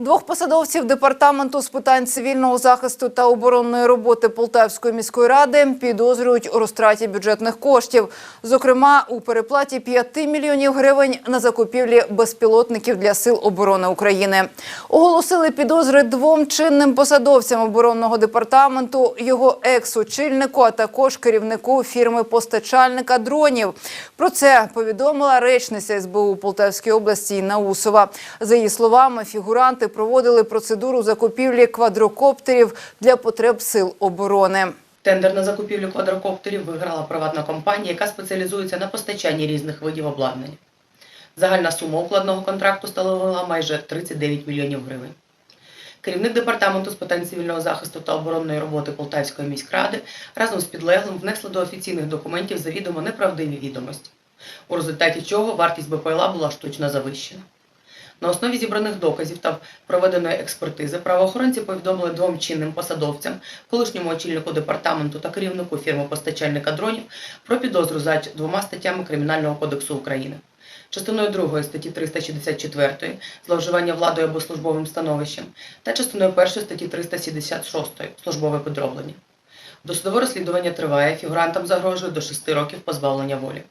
Двох посадовців департаменту з питань цивільного захисту та оборонної роботи Полтавської міської ради підозрюють у розтраті бюджетних коштів, зокрема у переплаті 5 мільйонів гривень на закупівлі безпілотників для сил оборони України. Оголосили підозри двом чинним посадовцям оборонного департаменту, його екс-очільнику, а також керівнику фірми постачальника дронів. Про це повідомила речниця СБУ Полтавської області Інна Усова. За її словами, фігуранти проводили процедуру закупівлі квадрокоптерів для потреб сил оборони. Тендер на закупівлю квадрокоптерів виграла приватна компанія, яка спеціалізується на постачанні різних видів обладнання. Загальна сума укладного контракту становила майже 39 мільйонів гривень. Керівник департаменту з питань цивільного захисту та оборонної роботи Полтавської міськради разом з підлеглим внесли до офіційних документів завідомо неправдиві відомості, у результаті чого вартість БПЛА була штучно завищена. На основі зібраних доказів та проведеної експертизи правоохоронці повідомили двом чинним посадовцям, колишньому очільнику департаменту та керівнику фірми постачальника дронів про підозру за двома статтями Кримінального кодексу України. Частиною 2 статті 364 зловживання владою або службовим становищем та частиною 1 статті 376 службове підроблення. Досудове розслідування триває, фігурантам загрожує до 6 років позбавлення волі.